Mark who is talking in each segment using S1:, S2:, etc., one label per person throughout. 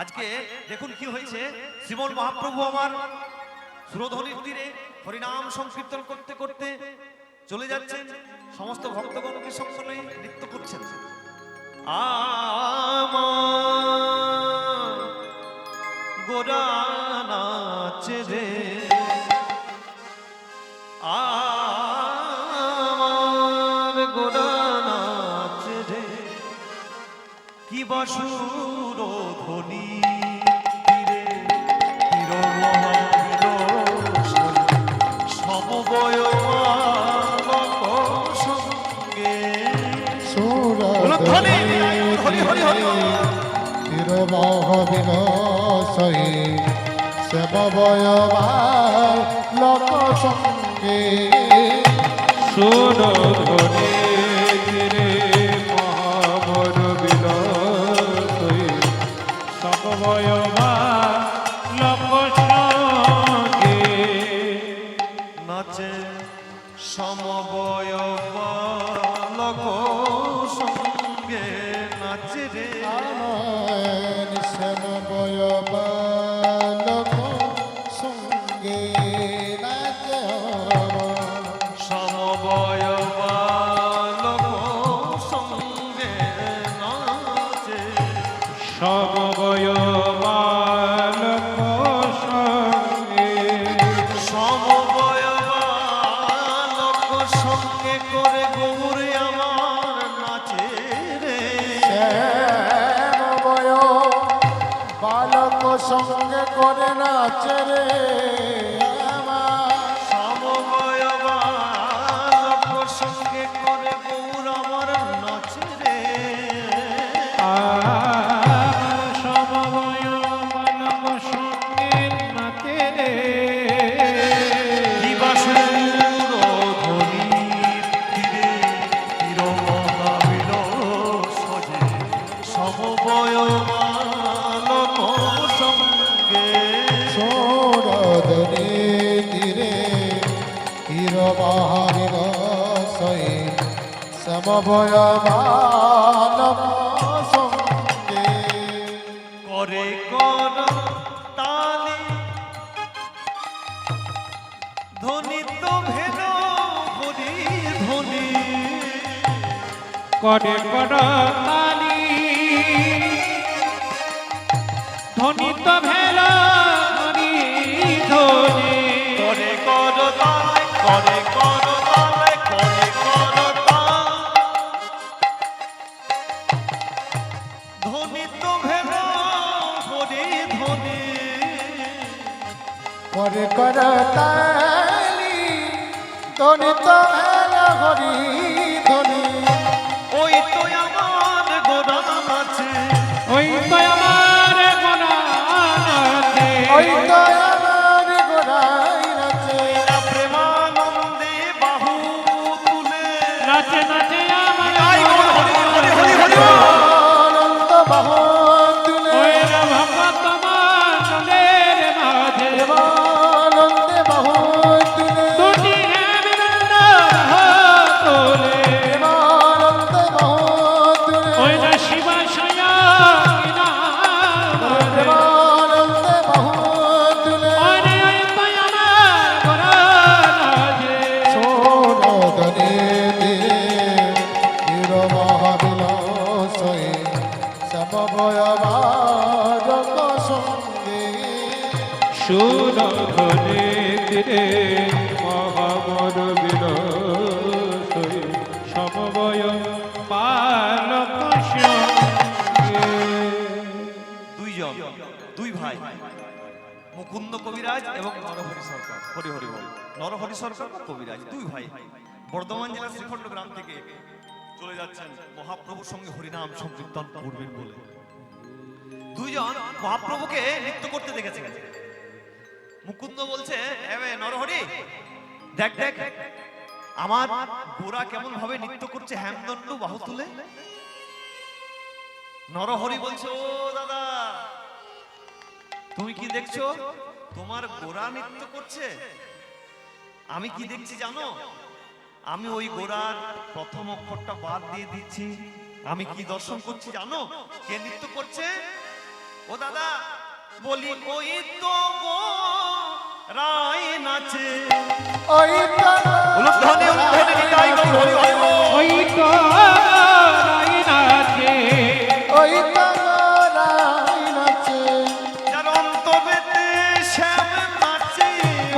S1: আজকে দেখুন কি হয়েছে? শ্রীমন মহাপ্রভু আমার সুরধ্বনির তীরে হরিনাম সংকীর্তন করতে করতে চলে যাচ্ছেন। সমস্ত ভক্তগণকে নিয়ে নৃত্য করছেন। গোরা রে। আমার গোরা রে। কি বাসুর
S2: তিরবাহ বিনশই সেববয়বা লোক সঙ্গে
S3: সুরধনে ধীরে মহাবর সমবয়মা
S1: নাচে রে
S2: সেববয়বা লোক
S1: করে
S2: কর
S1: তালি
S3: ধ্বনিত ভেল ধ্বনি
S1: করে কর তালে করে কর তালে করে কর তাল ধ্বনি তো হরি ধ্বনি
S2: করে কর তালি দনিত হেল হরি
S3: নাচে
S1: ভাই। মুকুন্দ কবিরাজ এবং নরহরি সরকার। হরি হরি বল নরহরি সরকার কবিরাজ দুই ভাই। বর্ধমান জেলার শ্রীখণ্ড গ্রাম থেকে চলে যাচ্ছেন মহাপ্রভুর সঙ্গে হরিনাম সংকীর্তন করবেন বলে। দুইজন মহাপ্রভুকে নৃত্য করতে দেখেছে মুকুন্দ বলছে নরহরি দেখ দেখ আমার গোরা কেমন ভাবে নৃত্য করছে হ্যামদণ্ড বাহু তুলে নরহরি বলছে ও দাদা তুমি কি দেখছ তোমার গোরা নৃত্য করছে আমি কি দেখছি জানো আমি ওই গোড়ার প্রথম অক্ষরটা বাদ দিয়ে দিচ্ছি আমি কি দর্শন করছি জানো কে নৃত্য করছে ও দাদা বলি ওই তো গো রায় নাচে
S2: ওই তো
S1: উলুধ্বনি উলুধ্বনি নিতাই গো হরি হরি
S3: ওই তো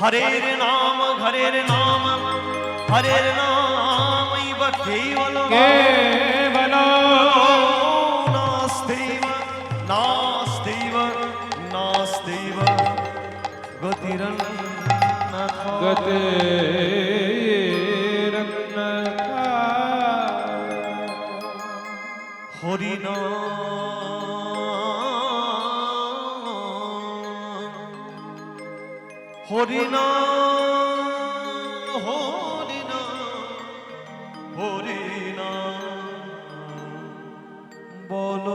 S1: হরের নাম হরের নাম হরের নাম ইব কেবল
S3: কেবল
S1: নাস্তেব নাস্তেব নাস্তেব গতিরন্নথ
S3: গতে
S1: হরিণ হরিণ হরিণ হরিণ বল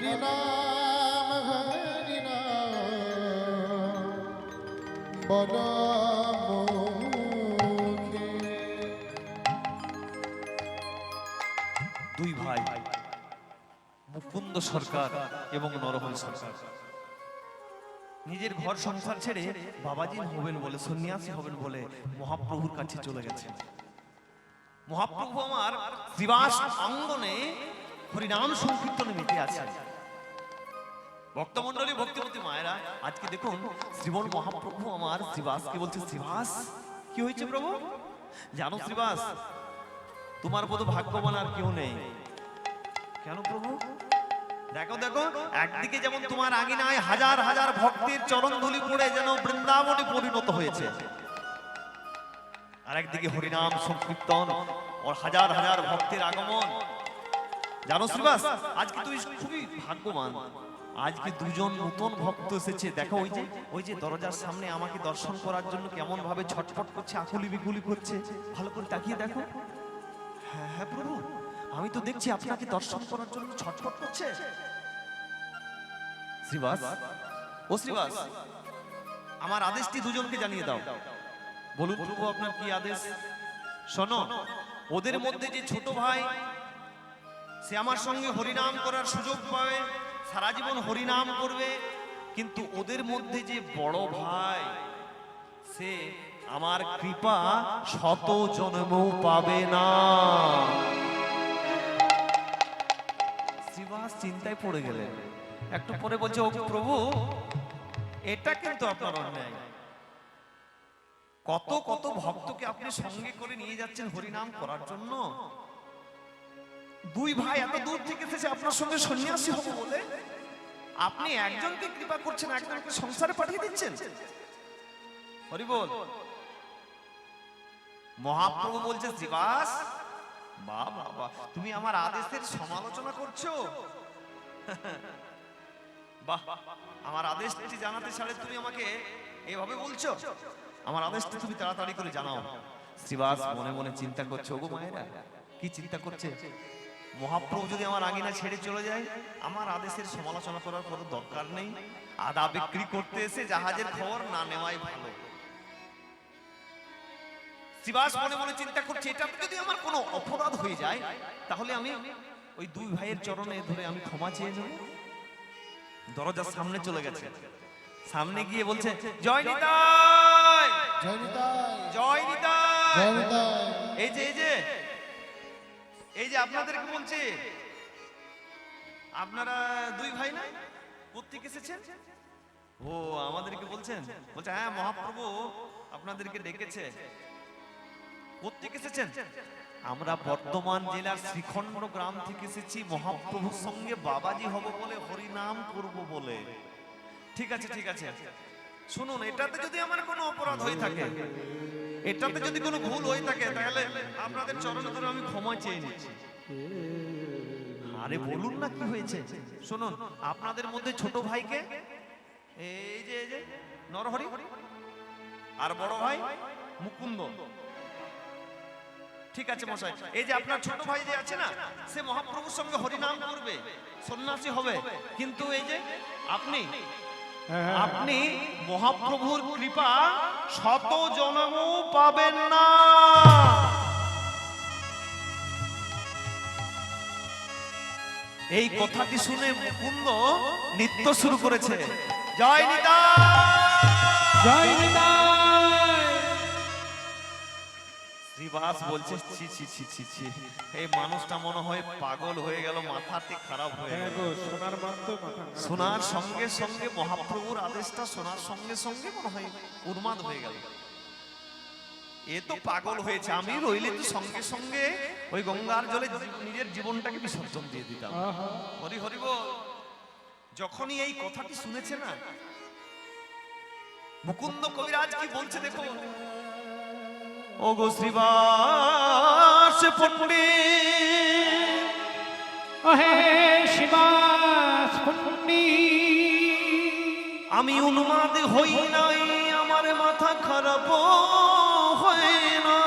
S2: হরি নাম
S1: দুই ভাই, মুকুন্দ সরকার এবং নরহরি সরকার। নিজের ঘর সংসার ছেড়ে বাবাজি হবেন বলে, সন্ন্যাসী হবেন বলে মহাপ্রভুর কাছে চলে গেছেন। মহাপ্রভু আমার শ্রীবাস অঙ্গনে হরিনাম সংকীর্তনে মেতে আছেন। ভক্তমন্ডলী ভক্তিমতী মায়েরা, আজকে দেখুন শ্রীবন মহাপ্রভু আমার শ্রীবাসকে বলছে, শ্রীবাস, কি হয়েছে প্রভু? জানো শ্রীবাস, তোমার মতো ভাগ্যবান আর কেউ নেই। কেন প্রভু? দেখো দেখো, একদিকে যেমন তোমার আঙিনায় হাজার হাজার ভক্তির চরণ ধুলি পড়ে যেন বৃন্দাবনে পরিণত হয়েছে, আর একদিকে হরিনাম সংকীর্তন ওর হাজার হাজার ভক্তের আগমন। জানো শ্রীবাস, আজকে তুই খুবই ভাগ্যবান। আজকে দুজন নতুন ভক্ত এসেছে। দেখো ওই যে ওই যে দরজার সামনে আমাকে দর্শন করার জন্য কেমন ভাবে ছটফট করছে, আকুলি বিকুলি করছে। ভালো করে তাকিয়ে দেখো। হ্যাঁ হ্যাঁ প্রভু, আমি তো দেখছি আপনাকে দর্শন করার জন্য ছটফট করছে। শ্রীবাস, ও শ্রীবাস, আমার আদেশটি দুজনকে জানিয়ে দাও। বলুন, প্রভু, আপনার কি আদেশ? শোনো, ওদের মধ্যে যে ছোট ভাই, সে আমার সঙ্গে হরিনাম করার সুযোগ পাবে সারা জীবন হরিনাম করবে, কিন্তু ওদের মধ্যে যে বড় ভাই, সে আমার কৃপা শত জন্মও পাবে না। শ্রীবাস চিন্তায় পড়ে গেলেন। একটু পরে বলছে, ও প্রভু, এটা কিন্তু আপনার অন্যায়। কত কত ভক্তকে আপনি সঙ্গে করে নিয়ে যাচ্ছেন হরিনাম করার জন্য। দুই ভাই এত দূর থেকে এসেছে, আপনার সঙ্গে সন্ন্যাসী হব বলে? আপনি একজনকে কৃপা করছেন একজনকে সংসারে পাঠিয়ে দিচ্ছেন? হরি বল মহাপ্রভু বলছে, শ্রীবাস, বা বাবা তুমি আমার আদেশের সমালোচনা করছ? বাহ, আমার আদেশটি জানাতে ছাড়ে তুমি আমাকে এভাবে বলছো? আমার আদেশটি তুমি তাড়াতাড়ি করে জানাও। শ্রীবাস মনে মনে চিন্তা করছে, ওগো মায়েরা, কি চিন্তা করছে? মহাপ্রভু যদি আমার আঙিনা ছেড়ে চলে যায় আমার আদেশের সমালোচনা করার কোনো দরকার নেই। আদা বিক্রি করতে এসে জাহাজের খবর না নেওয়াই ভালো। শ্রীবাস মনে মনে চিন্তা করছে এটা যদি আমার কোনো অপরাধ হয়ে যায় তাহলে আমি ওই দুই ভাইয়ের চরণে ধরে আমি ক্ষমা চেয়ে নেব। দরজার সামনে চলে গেছে। সামনে গিয়ে বলছে জয় নিতাই।
S2: জয় নিতাই!
S1: জয় নিতাই। এই যে এই যে এই যে আপনাদেরকে বলছে? আপনারা দুই ভাই না? কোথেকে এসেছেন? ও, আমাদেরকে বলছেন? বলছে হ্যাঁ মহাপ্রভু আপনাদেরকে ডেকেছে। কোথেকে এসেছেন? আমরা বর্ধমান জেলার শ্রীখণ্ড গ্রাম থেকে এসেছি, মহাপ্রভুর সঙ্গে বাবাজি হব বলে, হরিনাম করব বলে। ঠিক আছে ঠিক আছে। শুনুন, এটাতে যদি আমার কোনো অপরাধ হয়ে থাকে এটাতে যদি কোনো ভুল হয়ে থাকে, তাহলে আপনাদের চরণে ধরে আমি ক্ষমা চেয়ে নিচ্ছি। আরে বলুন না কি হয়েছে? শুনুন, আপনাদের মধ্যে ছোট ভাইকে, এই যে এই যে, নরহরি আর বড় ভাই মুকুন্দ। ঠিক আছে মশাই, এই যে আপনার ছোট ভাই যে আছে না, সে মহাপ্রভুর সঙ্গে হরিনাম করবে, সন্ন্যাসী হবে। কিন্তু এই যে, আপনি আপনি মহাপ্রভুর কৃপা শত জনম পাবেন না। এই কথাটি শুনে মুকুন্দ নৃত্য শুরু করেছে। জয় নিতা
S3: জয় নিতাই।
S1: শ্রীবাস বলছে ছি ছি ছি ছি ছি। এই মানুষটা মনে হয় পাগল হয়ে গেল মাথাটি খারাপ হয়ে
S3: হ্যাঁ
S1: গেল।
S3: সোনার
S1: শোনার সঙ্গে সঙ্গে মহাপ্রভুর আদেশটা শোনার সঙ্গে সঙ্গে মনে হয় উন্মাদ হয়ে গেল। এ তো পাগল হয়েছে আমি রইলে তো সঙ্গে সঙ্গে ওই গঙ্গার জলে নিজের জীবনটাকে বিসর্জন দিয়ে দিতাম। হরি হরি বল যখনই এই কথাটি শুনেছে না মুকুন্দ কবিরাজ কি বলছে দেখো ও গো শ্রীবাস পণ্ডিত।
S3: ওহে শিবাস পণ্ডিত।
S1: আমি উন্মাদ হই নাই আমার মাথা খারাপ হয় না।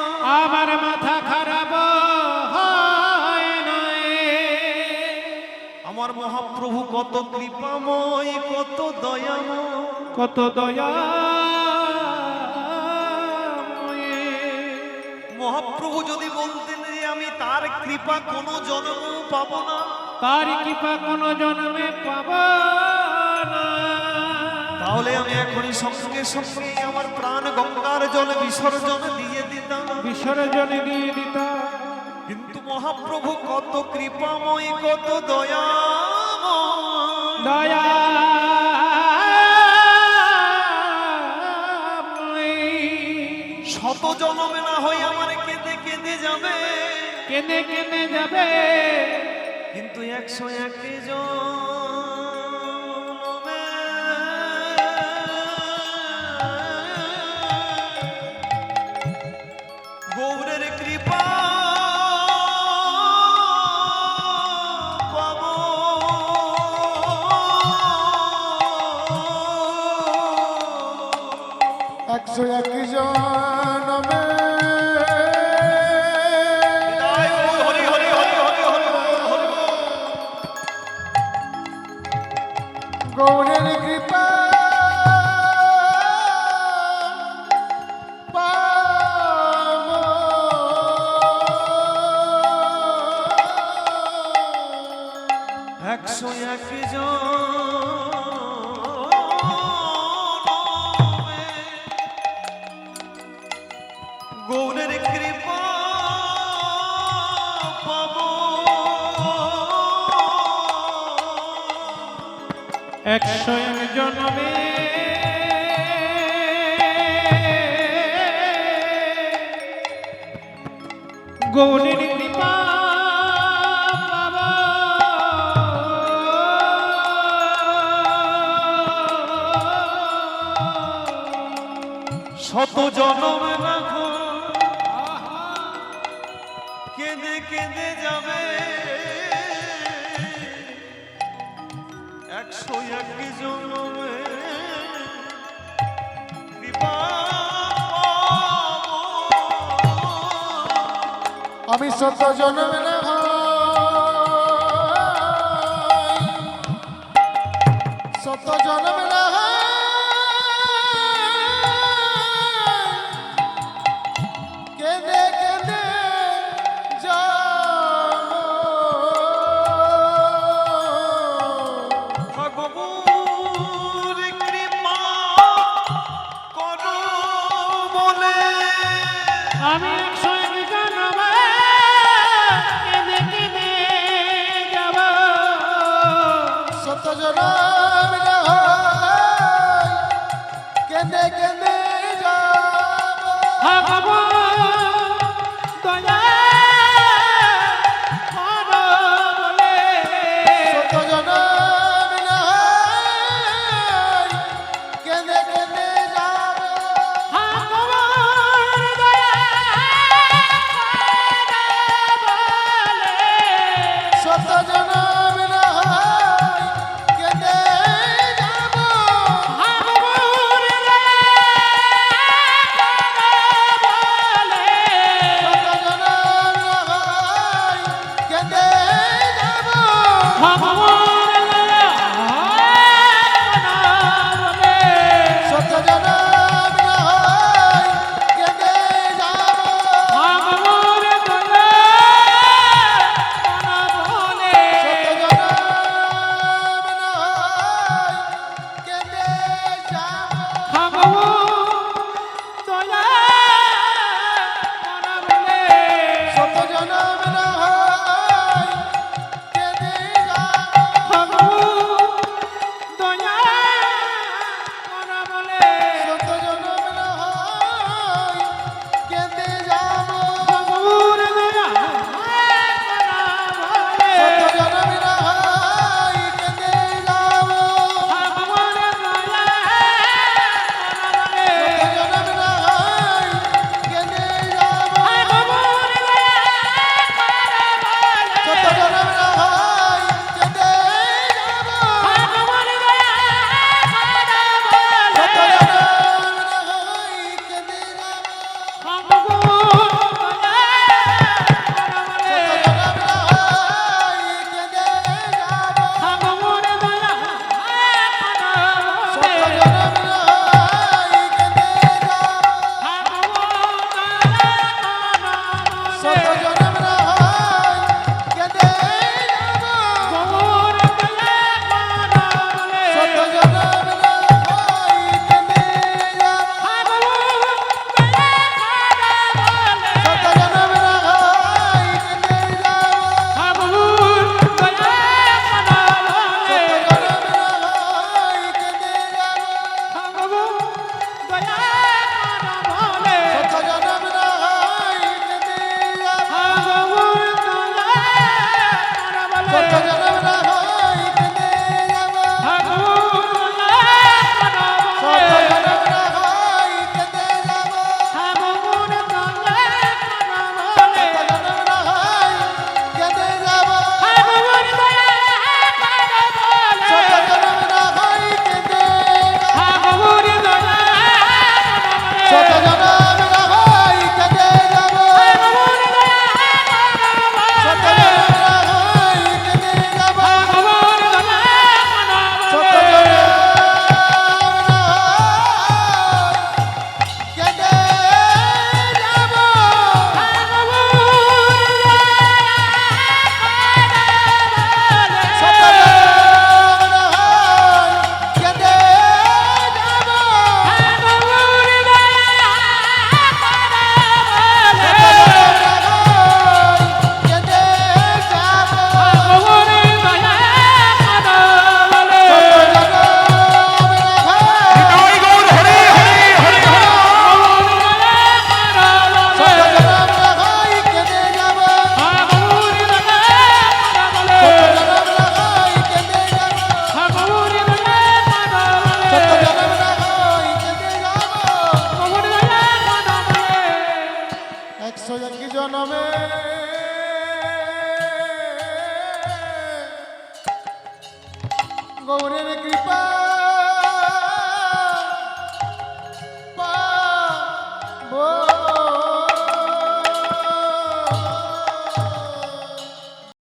S3: আমার মাথা খারাপ হয়
S1: আমার মহাপ্রভু কত কৃপাময় কত দয়াময়।
S3: কত দয়া
S1: মহাপ্রভু যদি বলতেন যে আমি তার কৃপা কোনো জন্ম পাবো না।
S3: তার কৃপা কোন জন্মে পাব না।
S1: তাহলে আমি এখনই সঙ্গে সঙ্গে আমার প্রাণ গঙ্গার জলে বিসর্জন দিয়ে দিতাম।
S3: বিসর্জন দিয়ে দিতাম।
S1: কিন্তু মহাপ্রভু কত কৃপাময় কত দয়াময়।
S3: দয়া
S1: শত জনমে না হয় আমার
S3: কেনে কেনে যাবে?
S1: কিন্তু একশো একটি গৌরের কৃপা পাবো।
S2: একশো এক জনম
S1: রাখো। কেঁদে কেঁদে যাবে। একশো এক জনমে।
S2: আমি শত জনমে হয়, শত জনমে না